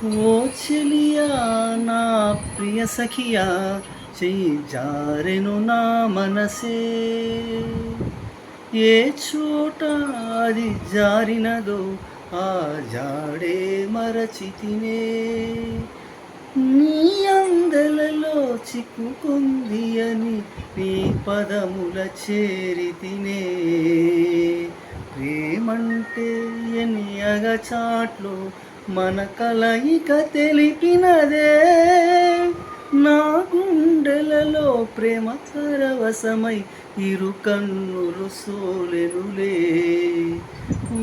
ఓ చెలియా నా ప్రియ సఖియా చెయ్యి జారెను నా మనసే. ఏ చోట అది జారినదో ఆ జాడే మరచితినే నీ అందలలో చిక్కుకుంది అని నీ పదముల చేరితినే ప్రేమంటే ఎని అగచాట్లు మన కలయిక తెలిపినదే. నా గుండెలలో ప్రేమ పరవశమై ఇరు కన్నులు సోలెరులే.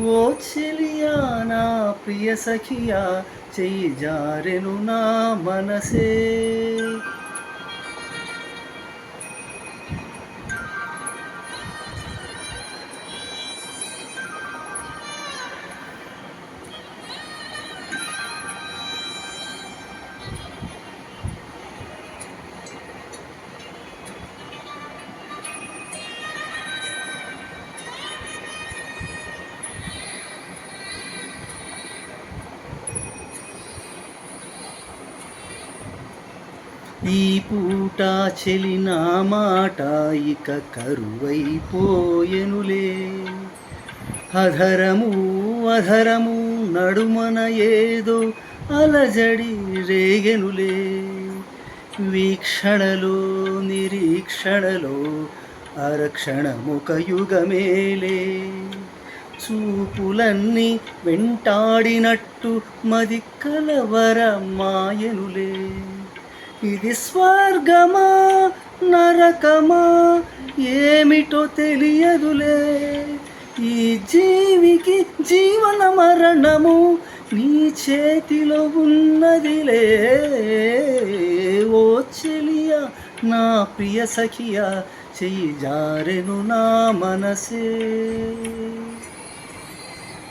ఓ చెలియా నా ప్రియ సఖియా చెయ్యి జారెను నా మనసే. ఈ పూట చెలిన మాట ఇక కరువైపోయెనులే. అధరము అధరము నడుమన ఏదో అలజడి రేగెనులే. వీక్షణలో నిరీక్షణలో అరక్షణముక యుగమేలే చూపులన్నీ వెంటాడినట్టు మది కలవర మాయనులే ఇది స్వర్గమా నరకమా ఏమిటో తెలియదులే. ఈ జీవికి జీవన మరణము నీ చేతిలో ఉన్నదిలే. ఓ చెలియా నా ప్రియ సఖియా చెయ్యి జారెను నా మనసే.